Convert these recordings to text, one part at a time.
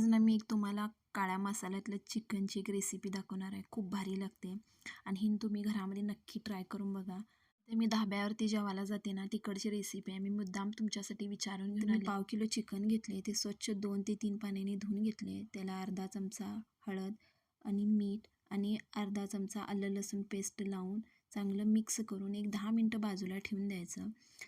आज ना मी एक तुम्हाला काळ्या मसाल्यातलं चिकनची एक रेसिपी दाखवणार आहे. खूप भारी लागते. आणि ही तुम्ही घरामध्ये नक्की ट्राय करून बघा. ते मी धाब्यावरती जेवायला जाते ना तिकडची रेसिपी आहे. मी मुद्दाम तुमच्यासाठी विचारून घेऊन आले. पाव किलो चिकन घेतले. ते स्वच्छ दोन ते तीन पाण्याने धुवून घेतले. त्याला अर्धा चमचा हळद आणि मीठ आणि अर्धा चमचा आलं लसूण पेस्ट लावून चांगलं मिक्स करून एक दहा मिनटं बाजूला ठेवून द्यायचं.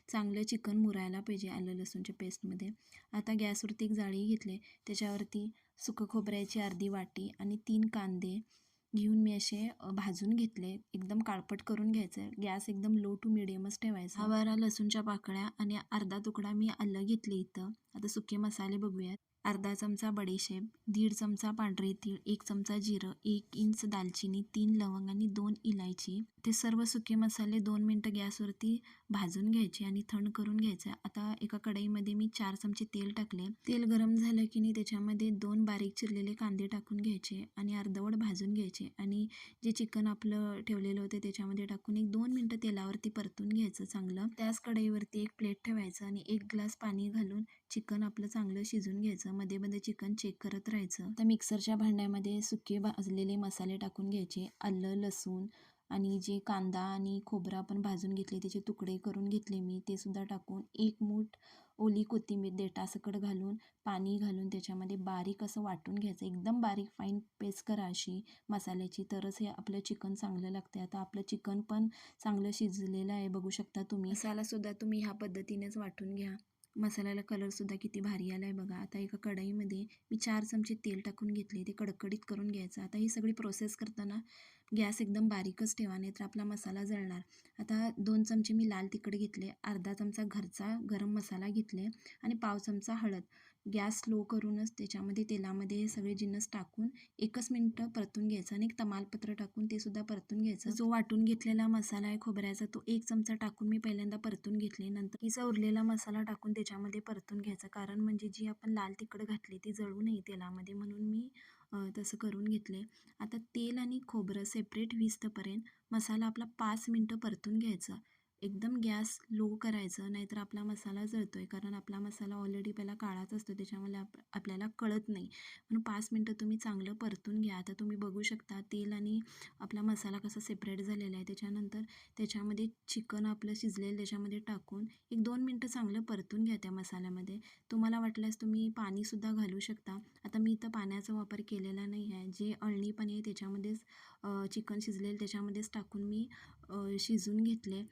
चांगलं चिकन मुरायला पाहिजे आलं लसूणच्या पेस्टमध्ये. आता गॅसवरती एक जाळी घेतले. त्याच्यावरती सुकं खोबऱ्याची अर्धी वाटी आणि तीन कांदे घेऊन मी असे भाजून घेतले. एकदम काळपट करून घ्यायचं. गॅस एकदम लो टू मिडियमच ठेवायचा. हा बारा लसूणच्या पाकळ्या आणि अर्धा तुकडा मी आलं घेतले इथं. आता सुके मसाले बघूयात. अर्धा चमचा बडीशेप दीड चमचा पांढरे तीळ एक चमचा जिरं एक इंच दालचिनी तीन लवंग आणि दोन इलायची. ते सर्व सुके मसाले दोन मिनटं गॅसवरती भाजून घ्यायचे आणि थंड करून घ्यायचे. आता एका कढईमध्ये मी चार चमचे तेल टाकले. तेल गरम झालं की नाही त्याच्यामध्ये दोन बारीक चिरलेले कांदे टाकून घ्यायचे आणि अर्धवट भाजून घ्यायचे. आणि जे चिकन आपलं ठेवलेलं होतं त्याच्यामध्ये टाकून एक दोन मिनटं तेलावरती परतून घ्यायचं चांगलं. त्याच कढईवरती एक प्लेट ठेवायचं आणि एक ग्लास पाणी घालून चिकन आपलं चांगलं शिजून घ्यायचं. मध्ये मध्ये चिकन चेक करत राहायचं. तर मिक्सरच्या भांड्यामध्ये सुके भाजलेले मसाले टाकून घ्यायचे. आलं लसूण आणि जे कांदा आणि खोबरं आपण भाजून घेतले त्याचे तुकडे करून घेतले मी ते सुद्धा टाकून एक मूठ ओली कोथिंबीर देटासकट घालून पाणी घालून त्याच्यामध्ये बारीक असं वाटून घ्यायचं. एकदम बारीक फाईन पेस्ट करा अशी मसाल्याची. तरच हे आपलं चिकन चांगलं लागते आता आपलं चिकन पण चांगलं शिजलेलं आहे. बघू शकता तुम्ही. मसालासुद्धा तुम्ही ह्या पद्धतीनेच वाटून घ्या. मसाल्याला कलरसुद्धा किती भारी आला आहे बघा. आता एका कढईमध्ये मी चार चमचे तेल टाकून घेतले ते कडकडीत करून घ्यायचं. आता ही सगळी प्रोसेस करताना गॅस एकदम बारीकच ठेवा नाही तर आपला मसाला जळणार. आता दोन चमचे मी लाल तिखट घेतले अर्धा चमचा घरचा गरम मसाला घेतले आणि पाव चमचा हळद. गॅस स्लो करूनच त्याच्यामध्ये तेलामध्ये हे सगळे जिन्नस टाकून एकच मिनटं परतून घ्यायचं आणि एक तमालपत्र टाकून ते सुद्धा परतून घ्यायचं. जो वाटून घेतलेला मसाला आहे खोबऱ्याचा तो एक चमचा टाकून मी पहिल्यांदा परतून घेतले. नंतर हिचा उरलेला मसाला टाकून त्याच्यामध्ये परतून घ्यायचं. कारण म्हणजे जी आपण लाल तिखट घातली ती जळू नये तेलामध्ये म्हणून मी तसं करून घेतले. आता तेल आणि खोबरं सेपरेट विस्तपर्यंत मसाला आपला पाच मिनटं परतून घ्यायचा. एकदम गॅस लो करायचं नाहीतर आपला मसाला जळतो आहे कारण आपला मसाला ऑलरेडी पहिला काळाच असतो त्याच्यामुळे आप आपल्याला कळत नाही. म्हणून पाच मिनटं तुम्ही चांगलं परतून घ्या. आता तुम्ही बघू शकता तेल आणि आपला मसाला कसा सेपरेट झालेला आहे. त्याच्यानंतर त्याच्यामध्ये चिकन आपलं शिजलेलं त्याच्यामध्ये टाकून एक दोन मिनटं चांगलं परतून घ्या त्या मसाल्यामध्ये. तुम्हाला वाटल्यास तुम्ही पाणीसुद्धा घालू शकता. आता मी इथं पाण्याचा वापर केलेला नाही आहे. जे अळणी पाणी आहे त्याच्यामध्येच चिकन शिजलेलं त्याच्यामध्येच टाकून मी शिजून घेतले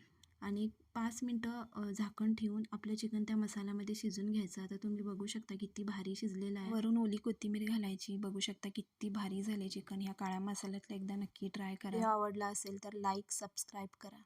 आणि पाच मिनटं झाकण ठेवून आपलं चिकन त्या मसाल्यामध्ये शिजून घ्यायचं. आता तुम्ही बघू शकता किती भारी शिजलेलं आहे. वरून ओली कोथिंबीर घालायची. बघू शकता किती भारी झाले चिकन. ह्या काळ्या मसाल्यातलं एकदा नक्की ट्राय करा. आवडला असेल तर लाईक सबस्क्राईब करा.